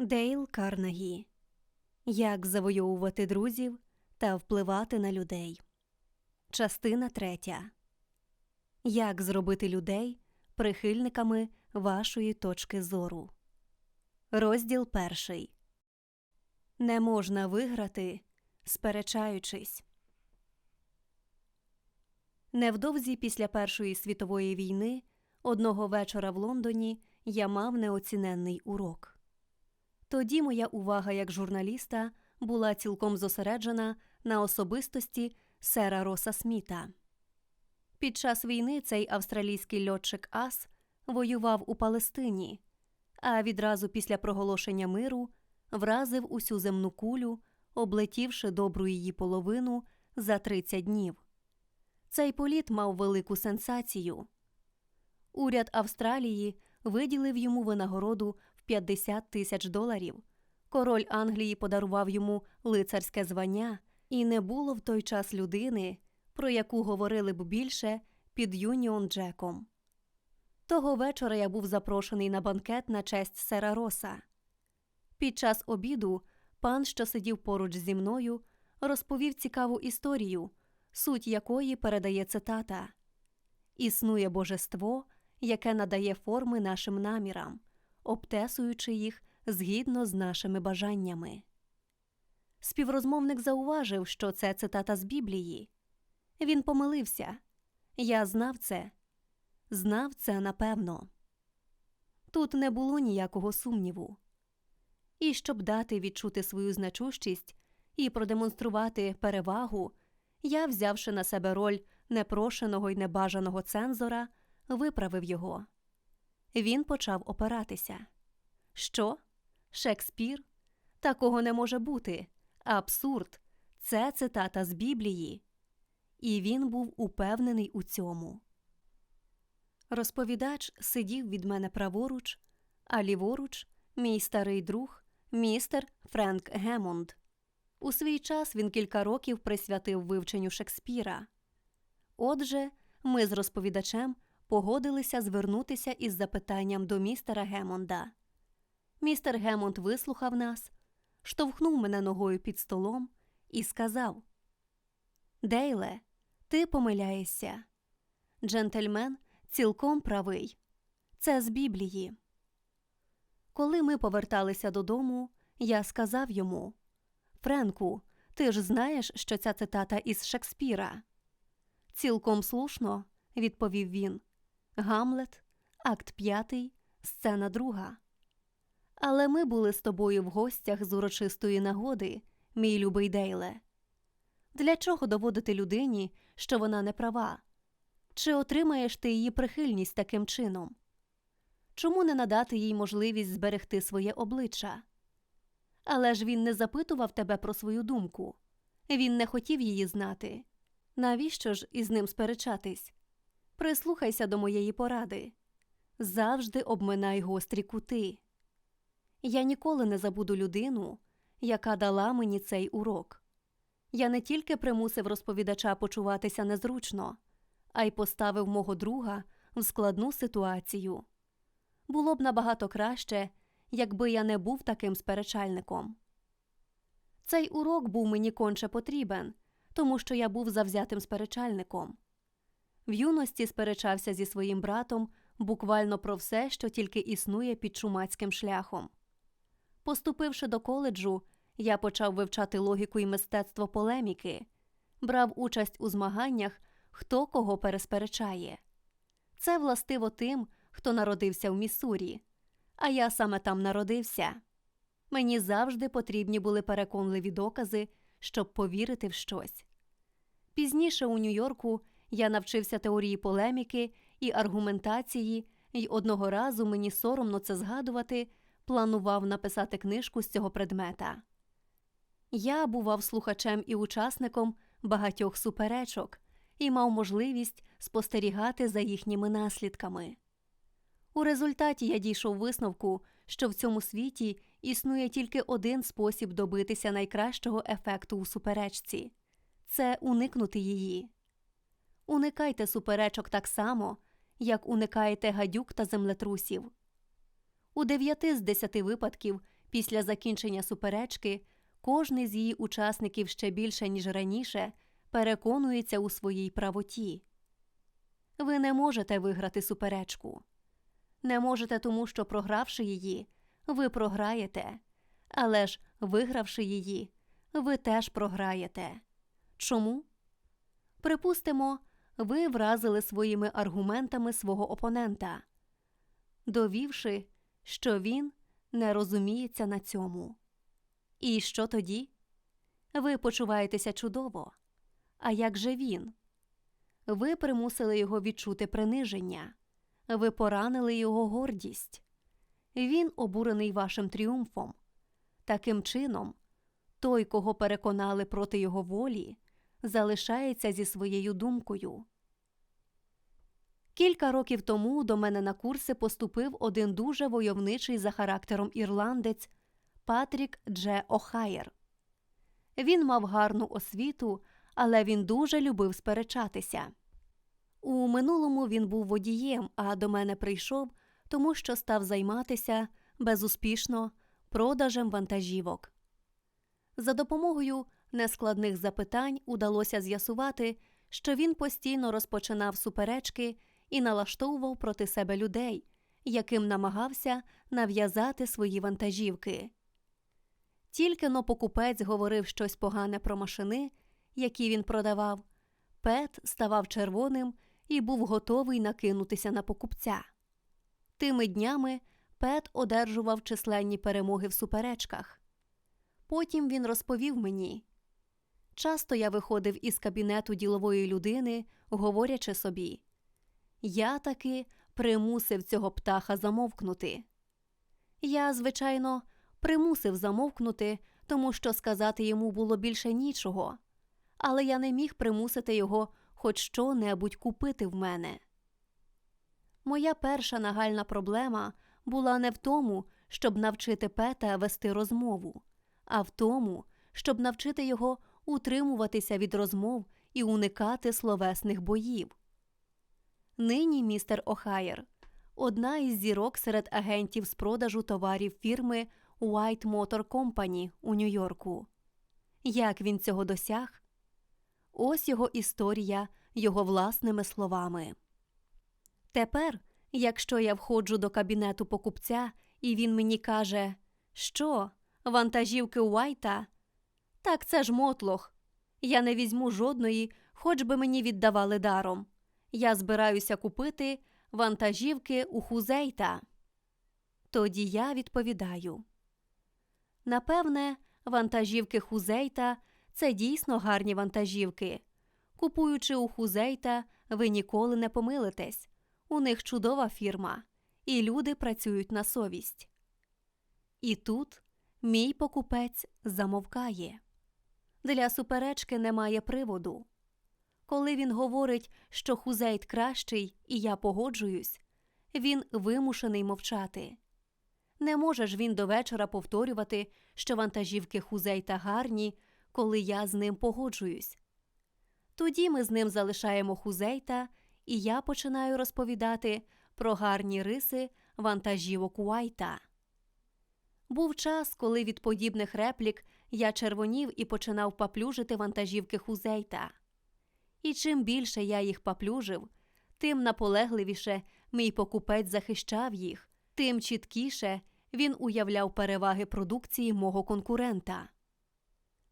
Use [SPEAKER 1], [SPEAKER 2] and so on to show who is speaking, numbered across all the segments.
[SPEAKER 1] Дейл Карнегі Як завойовувати друзів та впливати на людей. Частина третя. Як зробити людей прихильниками вашої точки зору. Розділ перший. Не можна виграти, сперечаючись. Невдовзі після Першої світової війни одного вечора в Лондоні я мав неоціненний урок. Тоді моя увага як журналіста була цілком зосереджена на особистості сера Роса Сміта. Під час війни цей австралійський льотчик Ас воював у Палестині, а відразу після проголошення миру вразив усю земну кулю, облетівши добру її половину за 30 днів. Цей політ мав велику сенсацію. Уряд Австралії виділив йому винагороду 50 тисяч доларів. Король Англії подарував йому лицарське звання, і не було в той час людини, про яку говорили б більше під Юніон Джеком. Того вечора я був запрошений на банкет на честь сера Роса. Під час обіду пан, що сидів поруч зі мною, розповів цікаву історію, суть якої передає цитата Існує божество, яке надає форми нашим намірам, обтесуючи їх згідно з нашими бажаннями. Співрозмовник зауважив, що це цитата з Біблії. Він помилився. Я знав це, знав це напевно. Тут не було ніякого сумніву. І щоб дати відчути свою значущість і продемонструвати перевагу, я, взявши на себе роль непрошеного й небажаного цензора, виправив його. Він почав опиратися. Що? Шекспір? Такого не може бути. Абсурд. Це цитата з Біблії. І він був упевнений у цьому. Розповідач сидів від мене праворуч, а ліворуч мій старий друг, містер Френк Гемонд. У свій час він кілька років присвятив вивченню Шекспіра. Отже, ми з розповідачем погодилися звернутися із запитанням до містера Гемонда. Містер Гемонд вислухав нас, штовхнув мене ногою під столом і сказав: Дейле, ти помиляєшся. Джентльмен цілком правий. Це з Біблії. Коли ми поверталися додому, я сказав йому Френку, ти ж знаєш, що ця цитата із Шекспіра. Цілком слушно, відповів він. Гамлет, акт п'ятий, сцена друга. Але ми були з тобою в гостях з урочистої нагоди, мій любий Дейле. Для чого доводити людині, що вона не права? Чи отримаєш ти її прихильність таким чином? Чому не надати їй можливість зберегти своє обличчя? Але ж він не запитував тебе про свою думку, він не хотів її знати. Навіщо ж із ним сперечатись? Прислухайся до моєї поради завжди обминай гострі кути. Я ніколи не забуду людину, яка дала мені цей урок. Я не тільки примусив розповідача почуватися незручно, а й поставив мого друга в складну ситуацію. Було б набагато краще, якби я не був таким сперечальником. Цей урок був мені конче потрібен, тому що я був завзятим сперечальником. В юності сперечався зі своїм братом буквально про все, що тільки існує під чумацьким шляхом. Поступивши до коледжу, я почав вивчати логіку і мистецтво полеміки, брав участь у змаганнях, хто кого пересперечає. Це властиво тим, хто народився в Міссурі, а я саме там народився. Мені завжди потрібні були переконливі докази, щоб повірити в щось. Пізніше у Нью-Йорку я навчився теорії полеміки і аргументації, і одного разу мені соромно це згадувати, планував написати книжку з цього предмета. Я бував слухачем і учасником багатьох суперечок і мав можливість спостерігати за їхніми наслідками. У результаті я дійшов висновку, що в цьому світі існує тільки один спосіб добитися найкращого ефекту у суперечці це уникнути її. Уникайте суперечок так само, як уникаєте гадюк та землетрусів. У дев'яти з десяти випадків Після закінчення суперечки кожний з її учасників ще більше, ніж раніше, переконується у своїй правоті. Ви не можете виграти суперечку. Не можете тому, що програвши її, ви програєте, але ж, вигравши її, ви теж програєте. Чому? Припустимо, ви вразили своїми аргументами свого опонента, довівши, що він не розуміється на цьому. І що тоді? Ви почуваєтеся чудово. А як же він? Ви примусили його відчути приниження, ви поранили його гордість. Він обурений вашим тріумфом. Таким чином, той, кого переконали проти його волі, залишається зі своєю думкою. Кілька років тому до мене на курси поступив один дуже войовничий за характером ірландець Патрік Дже Охайер. Він мав гарну освіту, але він дуже любив сперечатися. У минулому він був водієм, а до мене прийшов, тому що став займатися безуспішно продажем вантажівок. За допомогою нескладних запитань удалося з'ясувати, що він постійно розпочинав суперечки і налаштовував проти себе людей, яким намагався нав'язати свої вантажівки. Тільки но покупець говорив щось погане про машини, які він продавав, Пет ставав червоним і був готовий накинутися на покупця. Тими днями Пет одержував численні перемоги в суперечках. Потім він розповів мені. Часто я виходив із кабінету ділової людини, говорячи собі я таки примусив цього птаха замовкнути. Я, звичайно, примусив замовкнути, тому що сказати йому було більше нічого, але я не міг примусити його хоч що небудь купити в мене. Моя перша нагальна проблема була не в тому, щоб навчити Пета вести розмову, а в тому, щоб навчити його утримуватися від розмов і уникати словесних боїв. Нині містер Охайер одна із зірок серед агентів з продажу товарів фірми White Motor Company у Нью-Йорку. Як він цього досяг? Ось його історія його власними словами. Тепер, якщо я входжу до кабінету покупця, і він мені каже, що, вантажівки Уайта? Так це ж мотлох. Я не візьму жодної, хоч би мені віддавали даром. Я збираюся купити вантажівки у Хузейта. Тоді я відповідаю. Напевне, вантажівки Хузейта це дійсно гарні вантажівки. Купуючи у Хузейта, ви ніколи не помилитесь. У них чудова фірма, і люди працюють на совість. І тут мій покупець замовкає. Для суперечки немає приводу. Коли він говорить, що Хузейт кращий, і я погоджуюсь, він вимушений мовчати. Не може ж він до вечора повторювати, що вантажівки Хузейта гарні, коли я з ним погоджуюсь. Тоді ми з ним залишаємо Хузейта, і я починаю розповідати про гарні риси вантажівок Уайта. Був час, коли від подібних реплік я червонів і починав паплюжити вантажівки Хузейта. І чим більше я їх паплюжив, тим наполегливіше мій покупець захищав їх, тим чіткіше він уявляв переваги продукції мого конкурента.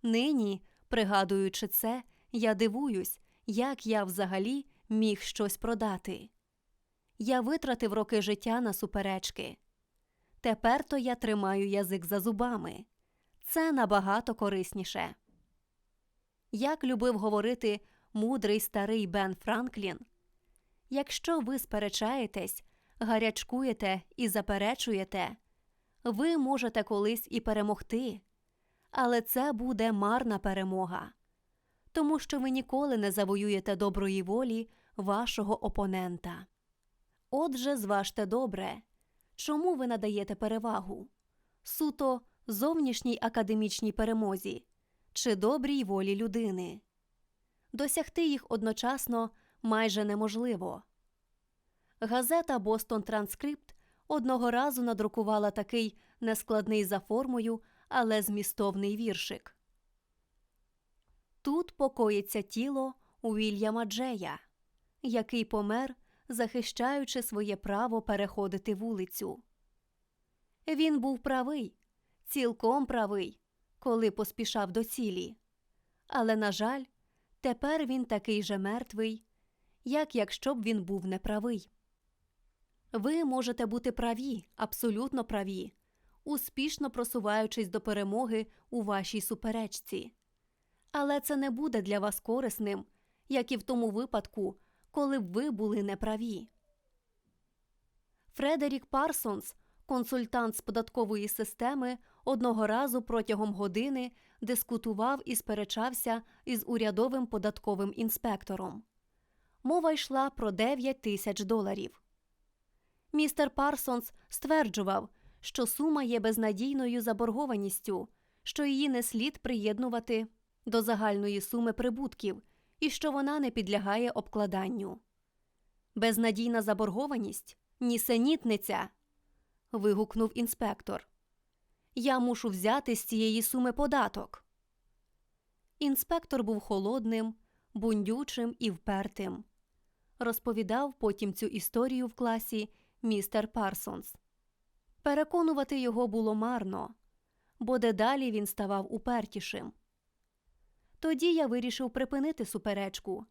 [SPEAKER 1] Нині, пригадуючи це, я дивуюсь, як я взагалі міг щось продати. Я витратив роки життя на суперечки. Тепер то я тримаю язик за зубами. Це набагато корисніше. Як любив говорити мудрий старий Бен Франклін, якщо ви сперечаєтесь, гарячкуєте і заперечуєте, ви можете колись і перемогти, але це буде марна перемога, тому що ви ніколи не завоюєте доброї волі вашого опонента. Отже, зважте добре, чому ви надаєте перевагу суто зовнішній академічній перемозі чи добрій волі людини. Досягти їх одночасно майже неможливо. Газета Бостон Транскрипт одного разу надрукувала такий нескладний за формою, але змістовний віршик. Тут покоїться тіло Уільяма Джея, який помер, захищаючи своє право переходити вулицю. Він був правий, цілком правий, коли поспішав до цілі. Але, на жаль, тепер він такий же мертвий, як якщо б він був неправий. Ви можете бути праві, абсолютно праві, успішно просуваючись до перемоги у вашій суперечці. Але це не буде для вас корисним, як і в тому випадку, коли б ви були неправі. Фредерік Парсонс, консультант з податкової системи, одного разу протягом години дискутував і сперечався із урядовим податковим інспектором. Мова йшла про 9 тисяч доларів. Містер Парсонс стверджував, що сума є безнадійною заборгованістю, що її не слід приєднувати до загальної суми прибутків і що вона не підлягає обкладанню. Безнадійна заборгованість нісенітниця. вигукнув інспектор. Я мушу взяти з цієї суми податок. Інспектор був холодним, бундючим і впертим. Розповідав потім цю історію в класі містер Парсонс. Переконувати його було марно, бо дедалі він ставав упертішим. Тоді я вирішив припинити суперечку,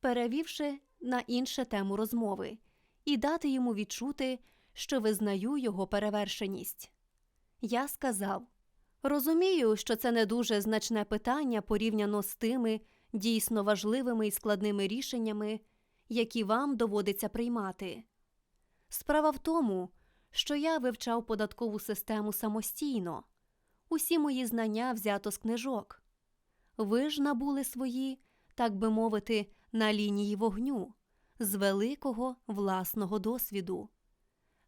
[SPEAKER 1] перевівши на інше тему розмови, і дати йому відчути, що визнаю його перевершеність. Я сказав розумію, що це не дуже значне питання порівняно з тими дійсно важливими і складними рішеннями, які вам доводиться приймати. Справа в тому, що я вивчав податкову систему самостійно, усі мої знання взято з книжок. Ви ж набули свої, так би мовити, на лінії вогню, з великого власного досвіду.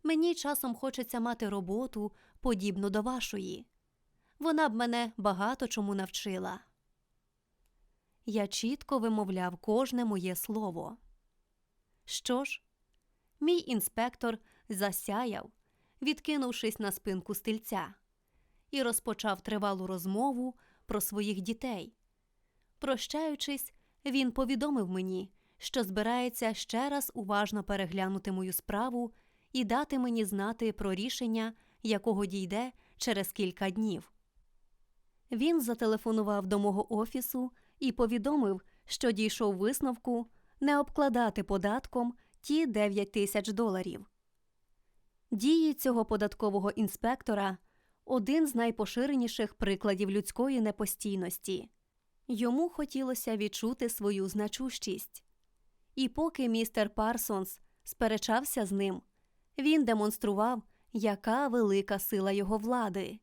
[SPEAKER 1] Мені часом хочеться мати роботу, подібну до вашої. Вона б мене багато чому навчила. Я чітко вимовляв кожне моє слово. Що ж, мій інспектор засяяв, відкинувшись на спинку стільця, і розпочав тривалу розмову про своїх дітей. Прощаючись, він повідомив мені, що збирається ще раз уважно переглянути мою справу і дати мені знати про рішення, якого дійде через кілька днів. Він зателефонував до мого офісу і повідомив, що дійшов висновку не обкладати податком ті 9 тисяч доларів. Дії цього податкового інспектора один з найпоширеніших прикладів людської непостійності. Йому хотілося відчути свою значущість. І поки містер Парсонс сперечався з ним, він демонстрував, яка велика сила його влади.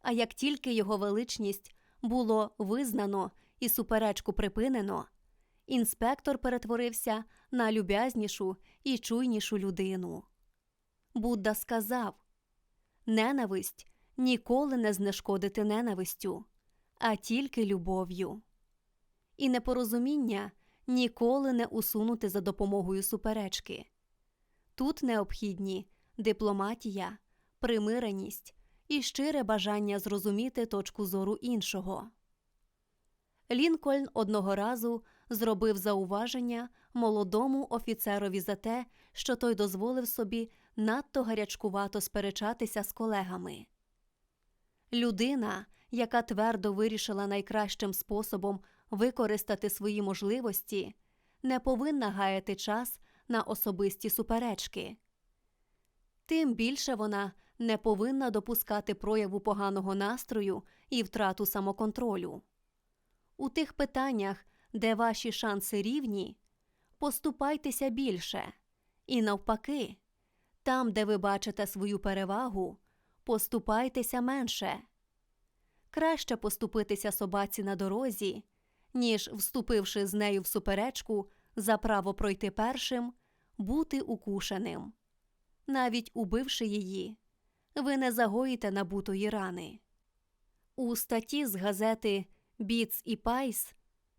[SPEAKER 1] А як тільки його величність було визнано і суперечку припинено, інспектор перетворився на люб'язнішу і чуйнішу людину. Будда сказав ненависть ніколи не знешкодити ненавистю, а тільки любов'ю. І непорозуміння ніколи не усунути за допомогою суперечки. Тут необхідні дипломатія, примиреність і щире бажання зрозуміти точку зору іншого. Лінкольн одного разу зробив зауваження молодому офіцерові за те, що той дозволив собі надто гарячкувато сперечатися з колегами. Людина, яка твердо вирішила найкращим способом використати свої можливості, не повинна гаяти час на особисті суперечки. Тим більше вона не повинна допускати прояву поганого настрою і втрату самоконтролю. У тих питаннях, де ваші шанси рівні, поступайтеся більше, і навпаки, там, де ви бачите свою перевагу, поступайтеся менше. Краще поступитися собаці на дорозі, ніж, вступивши з нею в суперечку за право пройти першим, бути укушеним. Навіть убивши її, ви не загоїте набутої рани. У статті з газети Біц і Пайс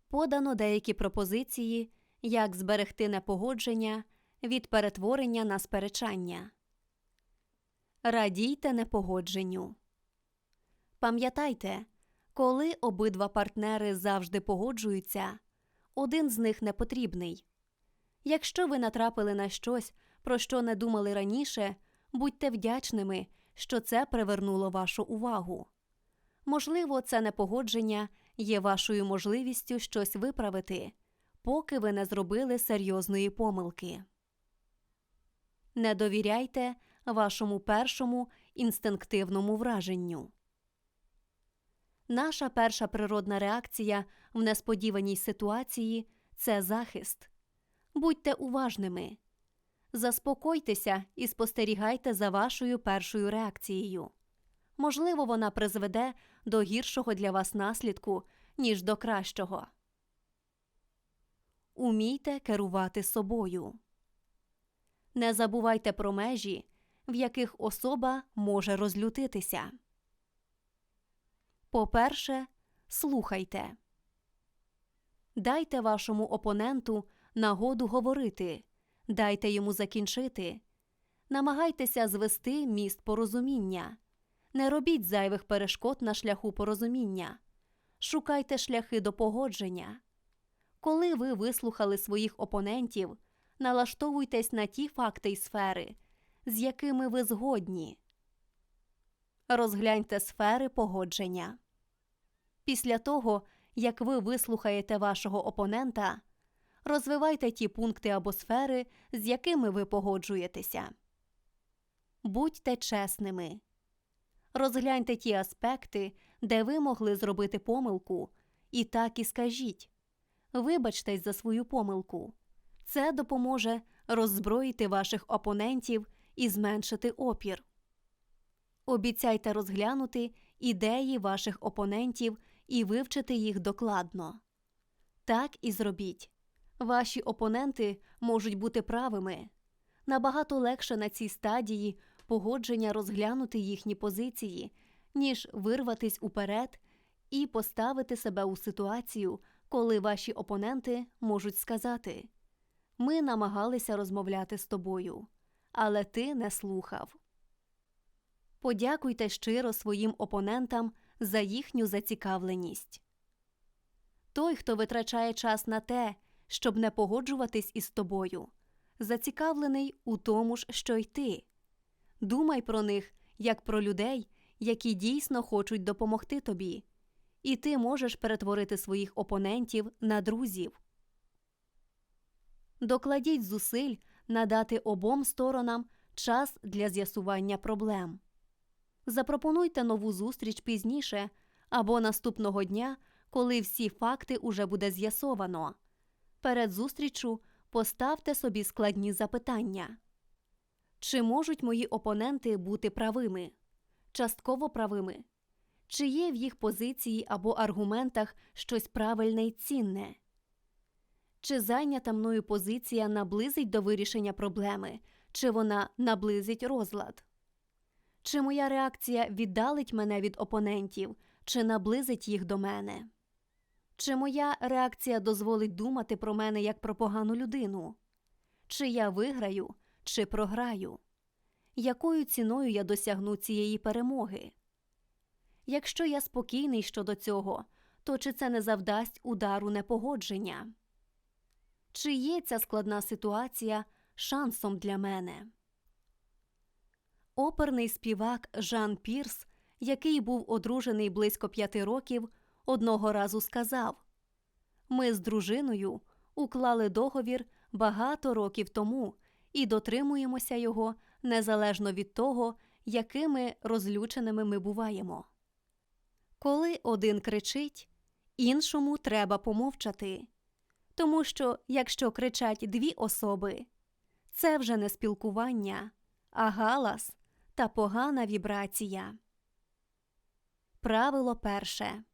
[SPEAKER 1] подано деякі пропозиції, як зберегти непогодження від перетворення на сперечання. Радійте непогодженню. Пам'ятайте, коли обидва партнери завжди погоджуються, один з них не потрібний. Якщо ви натрапили на щось, про що не думали раніше, будьте вдячними, що це привернуло вашу увагу. Можливо, це непогодження є вашою можливістю щось виправити, поки ви не зробили серйозної помилки. Не довіряйте вашому першому інстинктивному враженню. Наша перша природна реакція в несподіваній ситуації це захист. Будьте уважними. Заспокойтеся і спостерігайте за вашою першою реакцією. Можливо, вона призведе до гіршого для вас наслідку, ніж до кращого. Умійте керувати собою. Не забувайте про межі, в яких особа може розлютитися. По-перше, слухайте. Дайте вашому опоненту нагоду говорити, дайте йому закінчити. Намагайтеся звести міст порозуміння. Не робіть зайвих перешкод на шляху порозуміння. Шукайте шляхи до погодження. Коли ви вислухали своїх опонентів, налаштовуйтесь на ті факти й сфери, з якими ви згодні. Розгляньте сфери погодження. Після того, як ви вислухаєте вашого опонента, розвивайте ті пункти або сфери, з якими ви погоджуєтеся. Будьте чесними. Розгляньте ті аспекти, де ви могли зробити помилку, і так і скажіть вибачтесь за свою помилку. Це допоможе роззброїти ваших опонентів і зменшити опір. Обіцяйте розглянути ідеї ваших опонентів і вивчити їх докладно. Так і зробіть. Ваші опоненти можуть бути правими. Набагато легше на цій стадії погодження розглянути їхні позиції, ніж вирватись уперед і поставити себе у ситуацію, коли ваші опоненти можуть сказати Ми намагалися розмовляти з тобою, але ти не слухав. Подякуйте щиро своїм опонентам за їхню зацікавленість. Той, хто витрачає час на те, щоб не погоджуватись із тобою, зацікавлений у тому ж, що й ти. Думай про них як про людей, які дійсно хочуть допомогти тобі, і ти можеш перетворити своїх опонентів на друзів. Докладіть зусиль надати обом сторонам час для з'ясування проблем. Запропонуйте нову зустріч пізніше або наступного дня, коли всі факти уже буде з'ясовано. Перед зустрічю поставте собі складні запитання. Чи можуть мої опоненти бути правими, частково правими? Чи є в їх позиції або аргументах щось правильне й цінне? Чи зайнята мною позиція наблизить до вирішення проблеми, чи вона наблизить розлад? Чи моя реакція віддалить мене від опонентів, чи наблизить їх до мене? Чи моя реакція дозволить думати про мене як про погану людину? Чи я виграю, чи програю? Якою ціною я досягну цієї перемоги? Якщо я спокійний щодо цього, то чи це не завдасть удару непогодження? Чи є ця складна ситуація шансом для мене? Оперний співак Жан Пірс, який був одружений близько п'яти років, одного разу сказав Ми з дружиною уклали договір багато років тому і дотримуємося його незалежно від того, якими розлюченими ми буваємо. Коли один кричить, іншому треба помовчати. Тому що, якщо кричать дві особи, це вже не спілкування, а галас та погана вібрація. Правило перше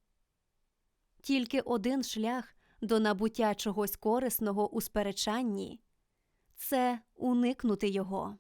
[SPEAKER 1] тільки один шлях до набуття чогось корисного у сперечанні це уникнути його.